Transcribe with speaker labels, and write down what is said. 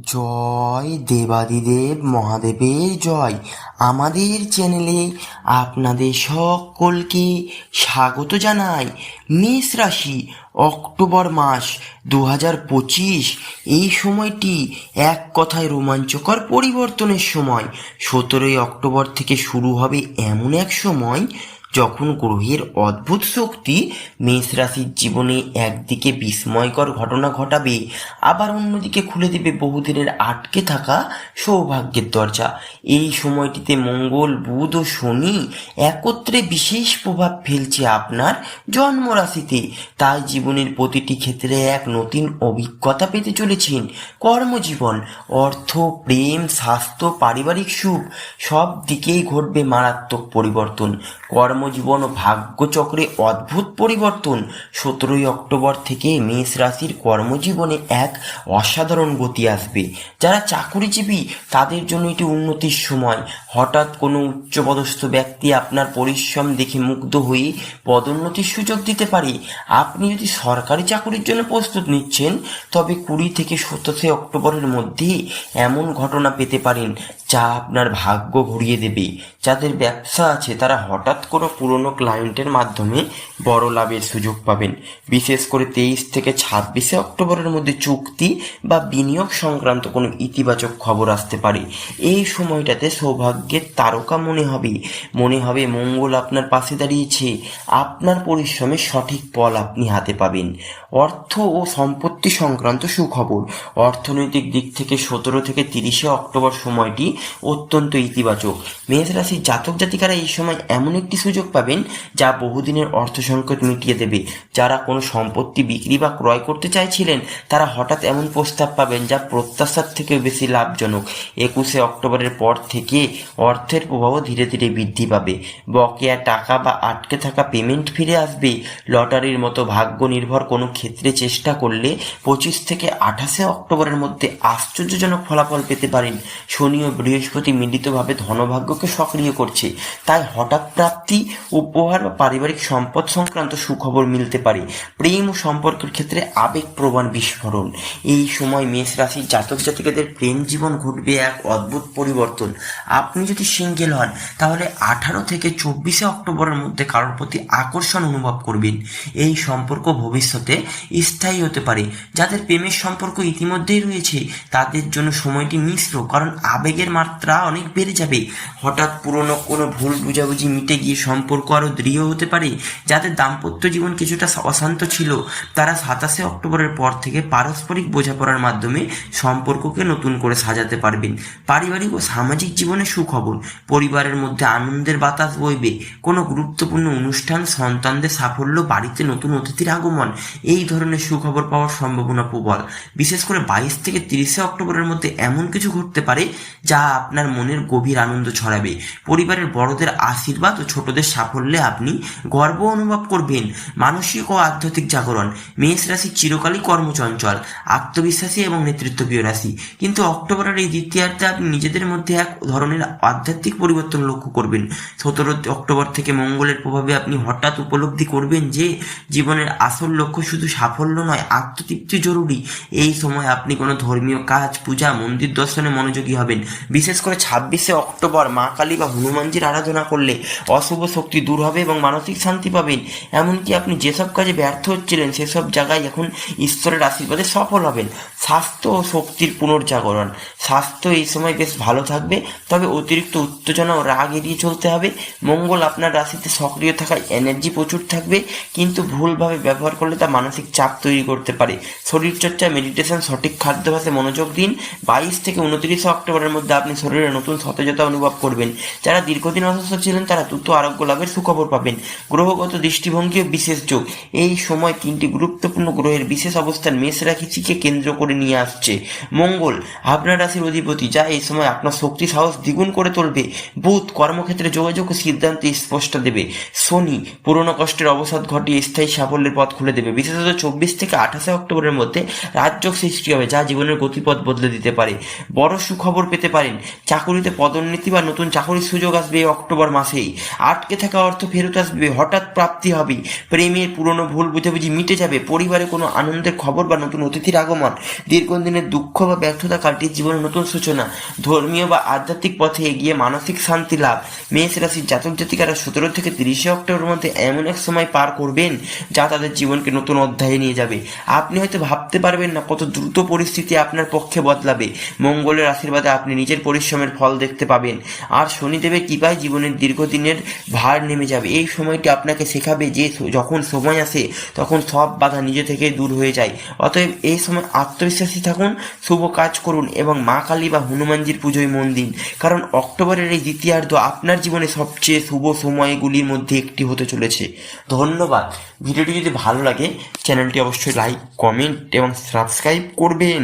Speaker 1: জয় দেবাদিদেব মহাদেবের জয়। আমাদের চ্যানেলে আপনাদের সকলকে স্বাগত জানাই। মেষ রাশি, অক্টোবর মাস দু পঁচিশ। এই সময়টি এক কথায় রোমাঞ্চকর পরিবর্তনের সময়। সতেরোই অক্টোবর থেকে শুরু হবে এমন এক সময় যখন গ্রহের অদ্ভুত শক্তি মেষ রাশির জীবনে একদিকে বিস্ময়কর ঘটনা ঘটাবে, আবার অন্যদিকে খুলে দেবে বহুদিনের আটকে থাকা সৌভাগ্যের দরজা। এই সময়টিতে মঙ্গল, বুধ ও শনি একত্রে বিশেষ প্রভাব ফেলছে আপনার জন্মরাশিতে তাই জীবনের প্রতিটি ক্ষেত্রে এক নতুন অভিজ্ঞতা পেতে চলেছেন কর্মজীবন, অর্থ, প্রেম, স্বাস্থ্য, পারিবারিক সুখ সব দিকেই ঘটবে মারাত্মক পরিবর্তন। কর্মজীবন ও ভাগ্যচক্রে অদ্ভুত পরিবর্তন। সতেরোই অক্টোবর থেকে মেষ রাশির কর্মজীবনে এক অসাধারণ গতি আসবে। যারা চাকুরিজীবী, তাদের জন্য এটি উন্নতির সময়। হঠাৎ কোনো উচ্চপদস্থ ব্যক্তি আপনার পরিশ্রম দেখে মুগ্ধ হয়ে পদোন্নতির সুযোগ দিতে পারে। আপনি যদি সরকারি চাকুরির জন্য প্রস্তুত নিচ্ছেন, তবে কুড়ি থেকে সতেরোই অক্টোবরের মধ্যে এমন ঘটনা পেতে পারেন, যা আপনার ভাগ্য ঘুরিয়ে দেবে। যাদের ব্যবসা আছে, তারা হঠাৎ কোনো পুরনো ক্লায়েন্টের মাধ্যমে বড় লাভের সুযোগ পাবেন। বিশেষ করে তেইশ থেকে ছাব্বিশে অক্টোবরের মধ্যে চুক্তি বা বিনিয়োগ সংক্রান্ত কোনো ইতিবাচক খবর আসতে পারে। এই সময়টাতে সৌভাগ্যের তারকা মনে হবে। মনে হবে, মঙ্গল আপনার পাশে দাঁড়িয়েছে। আপনার পরিশ্রমে সঠিক ফল আপনি হাতে পাবেন। অর্থ ও সম্পত্তি সংক্রান্ত সুখবর। অর্থনৈতিক দিক থেকে সতেরো থেকে তিরিশে অক্টোবর সময়টি অত্যন্ত ইতিবাচক। মেষ রাশির জাতক জাতিকারা এই সময় এমন একটি সুযোগ পাবেন যা বহুদিনের অর্থ সংকট মিটিয়ে দেবে। যারা কোনো সম্পত্তি বিক্রি বা ক্রয় করতে চাইছিলেন, তারা হঠাৎ এমন প্রস্তাব পাবেন যা প্রত্যাশার থেকেও বেশি লাভজনক। একুশে অক্টোবরের পর থেকে অর্থের প্রভাবও ধীরে ধীরে বৃদ্ধি পাবে। বকেয়া টাকা বা আটকে থাকা পেমেন্ট ফিরে আসবে। লটারির মতো ভাগ্য নির্ভর কোনো ক্ষেত্রে চেষ্টা করলে পঁচিশ থেকে আঠাশে অক্টোবরের মধ্যে আশ্চর্যজনক ফলাফল পেতে পারেন। শনি ও বৃহস্পতি মিলিতভাবে ধনভাগ্যকে সক্রিয় করছে। তাই হঠাৎ প্রাপ্তি উপহার বা পারিবারিক সম্পদ সংক্রান্ত সুখবর মিলতে পারে। প্রেম ও সম্পর্কের ক্ষেত্রে আবেগ আবেগপ্রবণ বিস্ফোরণ। এই সময় মেষ রাশির জাতক জাতিকাদের প্রেম জীবন ঘটবে এক অদ্ভুত পরিবর্তন। আপনি যদি সিঙ্গেল হন, তাহলে আঠারো থেকে চব্বিশে অক্টোবরের মধ্যে কারোর প্রতি আকর্ষণ অনুভব করবেন। এই সম্পর্ক ভবিষ্যতে স্থায়ী হতে পারে। যাদের প্রেমের সম্পর্ক ইতিমধ্যেই রয়েছে, তাদের জন্য সময়টি মিশ্র, কারণ আবেগের মাত্রা অনেক বেড়ে যাবে। হঠাৎ পুরনো কোনো ভুল বুঝাবুঝি মিটে গিয়ে আরও দৃঢ় হতে পারে যাদের দাম্পত্য জীবন কিছুটা অশান্ত ছিল। তারা সাতাশে অক্টোবরের পর থেকে পারস্পরিক বোঝাপড়ার মাধ্যমে সম্পর্ককে নতুন করে সাজাতে পারবেন। পারিবারিক ও সামাজিক জীবনে সুখবর, পরিবারের মধ্যে আনন্দের বাতাস বইবে, কোনো গুরুত্বপূর্ণ অনুষ্ঠান, সন্তানদের সাফল্য, বাড়িতে নতুন অতিথির আগমন, এই ধরনের সুখবর পাওয়ার সম্ভাবনা প্রবল। বিশেষ করে বাইশ থেকে তিরিশে অক্টোবরের মধ্যে এমন কিছু ঘটতে পারে, যা আপনার মনের গভীর আনন্দ ছড়াবে। পরিবারের বড়দের আশীর্বাদ ও ছোটদের সাফল্যে আপনি গর্ব অনুভব করবেন। মানসিক ও আধ্যাত্মিক জাগরণ। মেষ রাশি চিরকালই কর্মচঞ্চল, আত্মবিশ্বাসী এবং নেতৃত্বপ্রিয় রাশি। কিন্তু অক্টোবরের এই দ্বিতীয়ার্ধে আপনি নিজেদের মধ্যে এক ধরনের আধ্যাত্মিক পরিবর্তন লক্ষ্য করবেন। সতেরো অক্টোবর থেকে মঙ্গলের প্রভাবে আপনি হঠাৎ উপলব্ধি করবেন যে, জীবনের আসল লক্ষ্য শুধু সাফল্য নয়, আত্মতৃপ্তি জরুরি। এই সময় আপনি কোনো ধর্মীয় কাজ, পূজা, মন্দির দর্শনে মনোযোগী হবেন। বিশেষ করে ছাব্বিশে অক্টোবর মা কালী বা হনুমানজির আরাধনা করলে অশুভ শক্তি দূর হবে এবং মানসিক শান্তি পাবেন। এমনকি আপনি যেসব কাজে ব্যর্থ হচ্ছিলেন, সেসব জায়গায় এখন ঈশ্বরের আশীর্বাদে সফল হবেন। স্বাস্থ্য ও শক্তির পুনর্জাগরণ। স্বাস্থ্য এই সময় বেশ ভালো থাকবে, তবে অতিরিক্ত উত্তেজনা ও রাগ এড়িয়ে চলতে হবে। মঙ্গল আপনার রাশিতে সক্রিয় থাকায় এনার্জি প্রচুর থাকবে, কিন্তু ভুলভাবে ব্যবহার করলে তা মানসিক চাপ তৈরি করতে পারে। শরীরচর্চা মেডিটেশন সঠিক খাদ্যাভ্যাসে মনোযোগ দিন। বাইশ থেকে উনত্রিশে অক্টোবরের মধ্যে আপনি শরীরে নতুন সতেজতা অনুভব করবেন। যারা দীর্ঘদিন অসুস্থ ছিলেন, তারা দ্রুত আরোগ্য লাভের সুখবর পাবেন। গ্রহগত দৃষ্টিভঙ্গিও বিশেষ যোগ। এই সময় তিনটি গুরুত্বপূর্ণ গ্রহের বিশেষ অবস্থান মেষ রাশিকে কেন্দ্র করে নিয়ে আসছে। মঙ্গল, আপনার রাশির অধিপতি, যা এই সময় আপনার শক্তি, সাহস দ্বিগুণ করে তুলবে। বুধ, কর্মক্ষেত্রে যোগাযোগ সিদ্ধান্তে স্পষ্ট দেবে। শনি, পুরনো কষ্টের অবসাদ ঘটিয়ে স্থায়ী সাফল্যের পথ খুলে দেবে। বিশেষত চব্বিশ থেকে আঠাশে অক্টোবরের মধ্যে রাজযোগ সৃষ্টি হবে, যা জীবনের গতিপথ বদলে দিতে পারে। বড় সুখবর পেতে পারেন, চাকুরিতে পদোন্নতি বা নতুন চাকুরির সুযোগ আসবে অক্টোবর মাসেই। আটকে থাকা অর্থ ফেরত আসবে, হঠাৎ প্রাপ্তি হবে। প্রেমের পুরনো ভুল বুঝাবুঝি মিটে যাবে, পরিবারে কোনো আনন্দের খবর বা নতুন অতিথির আগমন। দীর্ঘদিনের দুঃখ বা ব্যর্থতা কাটিয়ে জীবনে নতুন সূচনা, ধর্মীয় বা আধ্যাত্মিক পথে এগিয়ে মানসিক শান্তি লাভ। মেষ রাশির জাতক জাতিকারা সতেরো থেকে তিরিশে অক্টোবরের মধ্যে এমন এক সময় পার করবেন যা তাদের জীবনকে নতুন অধ্যায়ে নিয়ে যাবে। আপনি হয়তো ভাবতে পারবেন না কত দ্রুত পরিস্থিতি আপনার পক্ষে বদলাবে। মঙ্গলের আশীর্বাদে আপনি নিজের পরিশ্রমের ফল দেখতে পাবেন। আর শনিদেবের কৃপায় জীবনের দীর্ঘদিনের ভার নেমে যাবে। এই সময়টি আপনাকে শেখাবে যে যখন সময় আসে, তখন সব বাধা নিজে থেকে দূর হয়ে যায়। অতএব এই সময় আত্মবিশ্বাসী থাকুন, শুভ কাজ করুন এবং মা কালী বা হনুমানজির পুজোয় মন দিন। কারণ অক্টোবরের এই দ্বিতীয়ার্ধ আপনার জীবনে সবচেয়ে শুভ সময়গুলির মধ্যে একটি হতে চলেছে। ধন্যবাদ। ভিডিওটি যদি ভালো লাগে, চ্যানেলটি অবশ্যই লাইক কমেন্ট এবং সাবস্ক্রাইব করবেন।